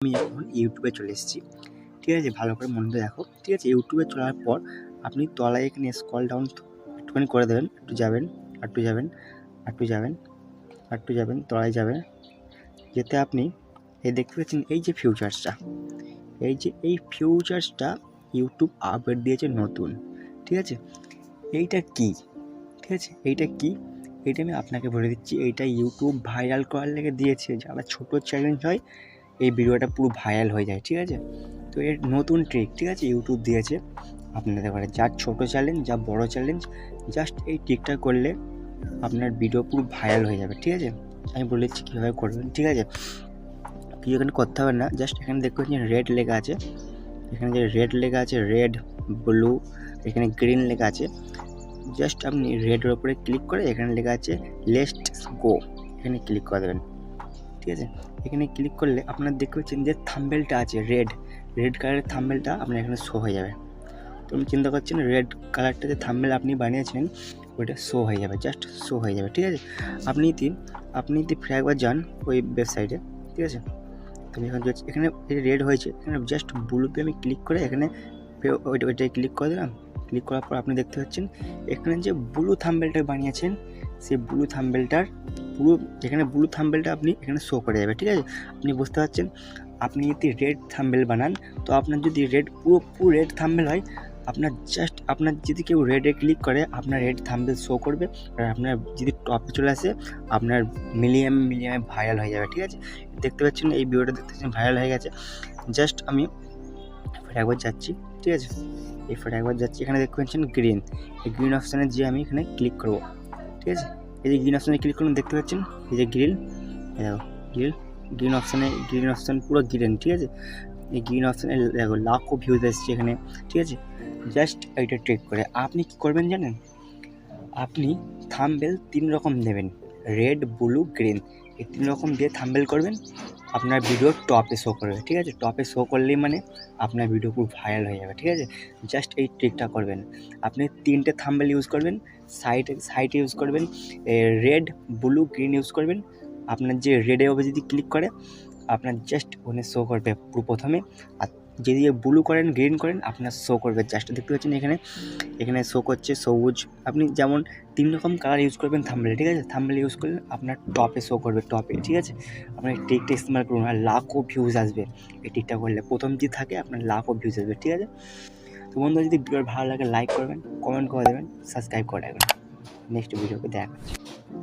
আমি এখন ইউটিউবে চলে এসেছি। ঠিক আছে, ভালো করে মন দেখো। ঠিক আছে, ইউটিউবে চলার পর আপনি তলায় এখানে স্কল ডাউন একটুখানি করে দেবেন, একটু যাবেন একটু যাবেন একটু যাবেন একটু যাবেন, তলায় যাবেন। যেতে আপনি এই দেখতে পাচ্ছেন এই যে ফিউচার্সটা এই যে এই ফিউচার্সটা ইউটিউব আপডেট দিয়েছে নতুন। ঠিক আছে, এইটা কি? ঠিক আছে, এইটা কি? এইটা আমি আপনাকে বলে দিচ্ছি। এইটা ইউটিউব ভাইরাল করার লেগে দিয়েছে। যারা ছোটো চ্যালেঞ্জ হয় এই ভিডিওটা পুরো ভাইরাল হয়ে যায়, ঠিক আছে? তো এর নতুন ট্রিক ঠিক আছে ইউটিউব দিয়েছে আপনাদের পারে যার ছোটো চ্যালেঞ্জ যা বড় চ্যালেঞ্জ জাস্ট এই ট্রিকটা করলে আপনার ভিডিও পুরো ভাইরাল হয়ে যাবে, ঠিক আছে? আমি বলে দিচ্ছি কীভাবে করবেন, ঠিক আছে? কিছু এখানে করতে হবে না জাস্ট এখানে দেখতে পাচ্ছেন রেড লেখা আছে। এখানে যে রেড লেখা আছে রেড ব্লু এখানে গ্রিন লেখা আছে। জাস্ট আপনি রেডের ওপরে ক্লিক করে এখানে লেখা আছে লেস্ট গো এখানে ক্লিক করে দেবেন। ঠিক আছে? এখানে ক্লিক করলে আপনার দেখতে পাচ্ছেন যে থাম্বেলটা আছে রেড রেড কালারের থাম্বেলটা আপনার এখানে শো হয়ে যাবে। তো আমি চিন্তা করছেন রেড কালারটা যে থাম্বেল আপনি বানিয়েছেন ওইটা শো হয়ে যাবে জাস্ট শো হয়ে যাবে, ঠিক আছে? আপনি যদি আপনি যদি ফিরে একবার যান ওই ওয়েবসাইটে ঠিক আছে? তুমি এখন এখানে রেড হয়েছে, এখানে জাস্ট ব্লুতে আমি ক্লিক করে এখানে ওইটা ওইটাই ক্লিক করে দিলাম। ক্লিক করার পর আপনি দেখতে পাচ্ছেন, এখানে যে ব্লু থাম্বেলটা বানিয়েছেন সেই ব্লু থাম্বেলটার পুরো এখানে ব্লু থাম্বেলটা আপনি এখানে শো করে যাবে, ঠিক আছে? আপনি বুঝতে পারছেন? আপনি যদি রেড থাম্বেল বানান, তো আপনার যদি রেড পুরো পুরো রেড থাম্বেল হয়, আপনার জাস্ট আপনার যদি কেউ রেডে ক্লিক করে, আপনার রেড থাম্বেল শো করবে, আর আপনার যদি টপে চলে আসে, আপনার মিলিয়াম মিলিয়ামে ভাইরাল হয়ে যাবে, ঠিক আছে? দেখতে পাচ্ছেন, এই ভিডিওটা দেখতে পাচ্ছেন ভাইরাল হয়ে গেছে। জাস্ট আমি একবার যাচ্ছি, ঠিক আছে? এই ফের একবার যাচ্ছি, এখানে দেখতে পাচ্ছেন গ্রিন এই গ্রিন অপশানে যে আমি এখানে ক্লিক করব। ঠিক আছে এই যে গ্রিন অপশানে ক্লিক করুন, দেখতে পাচ্ছেন? এই যে গ্রিল দেখো গ্রিল গ্রিন অপশানে গ্রিন অপশান পুরো গ্রিন ঠিক আছে? এই গ্রিন অপশানে দেখো, লাখো ভিউজ এসছে এখানে, ঠিক আছে? জাস্ট এটা ট্রেক করে। আপনি কি করবেন জানেন? আপনি থাম্বেল তিন রকম দেবেন। রেড ব্লু গ্রিন এই তিন রকম দিয়ে থাম্বেল করবেন, আপনার ভিডিও টপে শো করবে, ঠিক আছে? টপে শো করলেই মানে আপনার ভিডিও পুরো ভাইরাল হয়ে যাবে, ঠিক আছে? জাস্ট এই ট্রিকটা করবেন। আপনি তিনটে থাম্বেল ইউজ করবেন সাইডে সাইডে ইউজ করবেন রেড ব্লু গ্রিন ইউজ করবেন। আপনার যে রেডে হবে যদি ক্লিক করে, আপনার জাস্ট ওখানে শো করবে পুরো প্রথমে। আর যদি ব্লু করেন গ্রিন করেন, আপনার শো করবে। জাস্ট দেখতে পাচ্ছেন এখানে এখানে শো করছে সবুজ। আপনি যেমন তিন রকম কালার ইউজ করবেন থাম্বেলে ঠিক আছে? থাম্বেল ইউজ করলে আপনার টপে শো করবে টপে ঠিক আছে? আপনার টিকটা ইস্তেমাল করুন, আর লাখও ভিউজ আসবে এই টিকটা করলে। প্রথম যে থাকে, আপনার লাখও ভিউজ আসবে, ঠিক আছে? তো বন্ধুরা, যদি ভিডিও ভালো লাগে লাইক করবেন কমেন্ট করে দেবেন সাবস্ক্রাইব করে রাখবেন। নেক্সট ভিডিওকে দেখা